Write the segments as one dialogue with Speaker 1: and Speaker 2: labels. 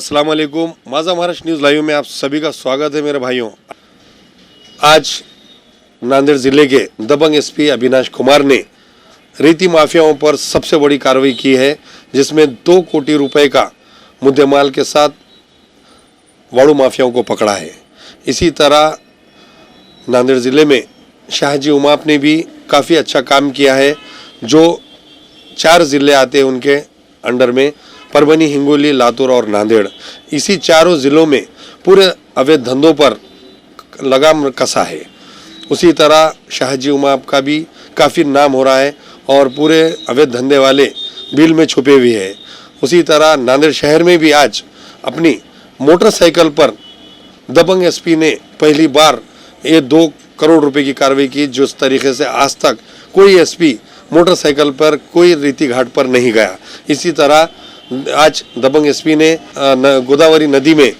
Speaker 1: अस्सलाम वालेकुम माझा महाराष्ट्र न्यूज़ लाइव में आप सभी का स्वागत है मेरे भाइयों। आज नांदेड़ ज़िले के दबंग एसपी अविनाश कुमार ने रेती माफियाओं पर सबसे बड़ी कार्रवाई की है, जिसमें दो कोटी रुपए का मुद्देमाल के साथ वाड़ू माफियाओं को पकड़ा है। इसी तरह नांदेड़ ज़िले में शाहजी उमाप ने भी काफ़ी अच्छा काम किया है, जो चार ज़िले आते हैं उनके अंडर में। परभनी, हिंगोली, लातूर और नांदेड़। इसी चारों ज़िलों में पूरे अवैध धंधों पर लगाम कसा है। उसी तरह शाहजी उमाप का भी काफ़ी नाम हो रहा है और पूरे अवैध धंधे वाले बिल में छुपे हुए हैं। उसी तरह नांदेड़ शहर में भी आज अपनी मोटरसाइकिल पर दबंग एसपी ने पहली बार ये दो करोड़ रुपए की कार्रवाई की, जिस तरीके से आज तक कोई एसपी मोटरसाइकिल पर कोई रीति घाट पर नहीं गया। इसी तरह आज दबंग एसपी ने गोदावरी नदी में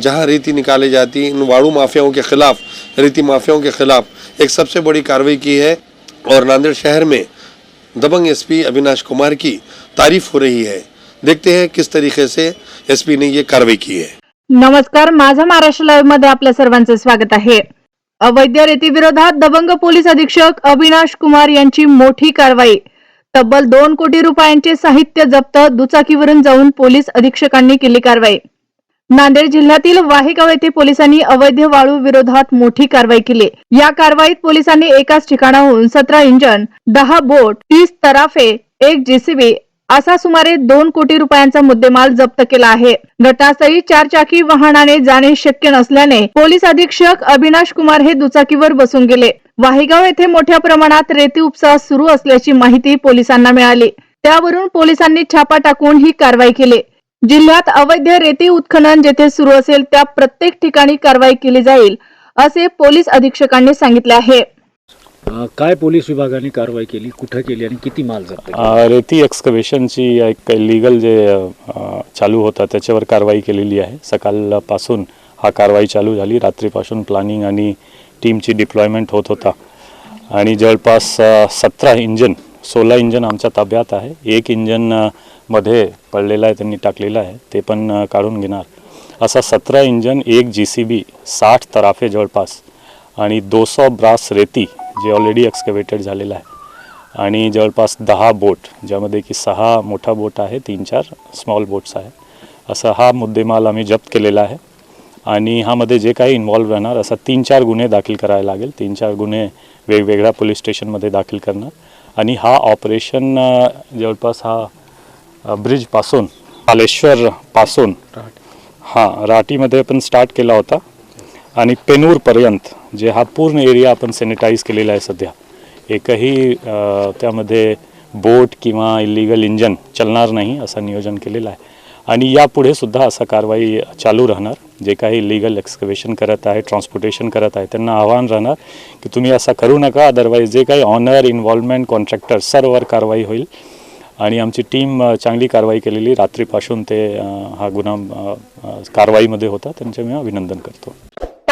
Speaker 1: जहाँ रेती निकाली जाती, इन वाड़ू माफियाओं के खिलाफ, रेती माफियाओं के खिलाफ एक सबसे बड़ी कार्रवाई की है और नांदेड़ शहर में दबंग एसपी अविनाश कुमार की तारीफ़ हो रही है। देखते हैं किस तरीके से एसपी ने ये कार्रवाई की है।
Speaker 2: नमस्कार, माझा महाराष्ट्र लाईव्ह मध्ये आपल्या सर्वांचं स्वागत आहे. अवैध रेतीविरोधात दबंग पोलीस अधीक्षक अविनाश कुमार यांची मोठी कारवाई. तब्बल दोन कोटी रुपयांचे साहित्य जप्त दुचाकीवरून जाऊन पोलीस अधीक्षकांनी केली कारवाई. नांदेड जिल्ह्यातील वाहेगाव येथे पोलिसांनी अवैध वाळू विरोधात मोठी कारवाई केली. या कारवाईत पोलिसांनी एकाच ठिकाणाहून सतरा इंजन दहा बोट तीस तराफे एक जेसीबी असा सुमारे दोन कोटी रुपयांचा मुद्देमाल जप्त केला आहे. घटनास्थळी चारचाकी वाहनाने जाणे शक्य नसल्याने पोलीस अधीक्षक अविनाश कुमार हे दुचाकीवर बसून गेले. वाहेगाव येथे मोठ्या प्रमाणात रेती उपसा सुरू असल्याची माहिती पोलिसांना मिळाली. त्यावरून पोलिसांनी छापा टाकून ही कारवाई केली. जिल्ह्यात अवैध रेती उत्खनन जेथे सुरू असेल त्या प्रत्येक ठिकाणी कारवाई केली जाईल असे पोलीस अधीक्षकांनी सांगितले आहे.
Speaker 3: अ, काय पोलीस विभागाने कारवाई केली कुठं केली आणि किती माल जप्त केला?
Speaker 4: अ, रेती एक्सकवेशनची एक लिगल जे अ, चालू होता त्याच्यावर कारवाई केलेली आहे. सकाळपासून हा कारवाई चालू झाली. रात्रीपासून प्लॅनिंग आणि टीमची डिप्लॉयमेंट होत होता. आणि जवळपास सतरा इंजन सोळा इंजन आमच्या ताब्यात आहे. एक इंजन अ, मध्ये पडलेला आहे त्यांनी टाकलेला आहे. ते पण अ, काढून घेणार. असा सतरा इंजन एक जी सी बी साठ तराफे जवळपास. आणि दोसो ब्रास रेती जे ऑलरेडी एक्सकवेटेड झालेलं आहे. आणि जवळपास दहा बोट ज्यामध्ये की सहा मोठा बोट आहे तीन चार स्मॉल बोट्स आहे. असा हा मुद्देमाल आम्ही जप्त केलेला आहे. आणि ह्यामध्ये जे काही इन्व्हॉल्व राहणार असा तीन चार गुन्हे दाखल करायला लागेल. तीन चार गुन्हे वेगवेगळ्या पोलीस स्टेशनमध्ये दाखल करणार. आणि हा ऑपरेशन जवळपास हा ब्रिजपासून पालेश्वरपासून हां राटीमध्ये पण स्टार्ट केला होता. आणि पेनूरपर्यंत जे हा पूर्ण एरिया आपण सॅनिटाईज केलेला आहे सध्या एकही त्यामध्ये बोट किंवा इलिगल इंजन चालणार नाही असं नियोजन केलेलं आहे. आणि यापुढे सुद्धा असा कारवाई चालू राहणार जे काही लिगल एक्सकवेशन करत आहे ट्रान्सपोर्टेशन करत आहे त्यांना आव्हान राहणार की तुम्ही असा करू नका अदरवाईज जे काही ऑनर इन्व्हॉल्वमेंट कॉन्ट्रॅक्टर सर्ववर कारवाई होईल. आणि आमची टीम चांगली कारवाई केलेली रात्रीपासून ते हा गुन्हा कारवाईमध्ये होता त्यांचे मी अभिनंदन करतो.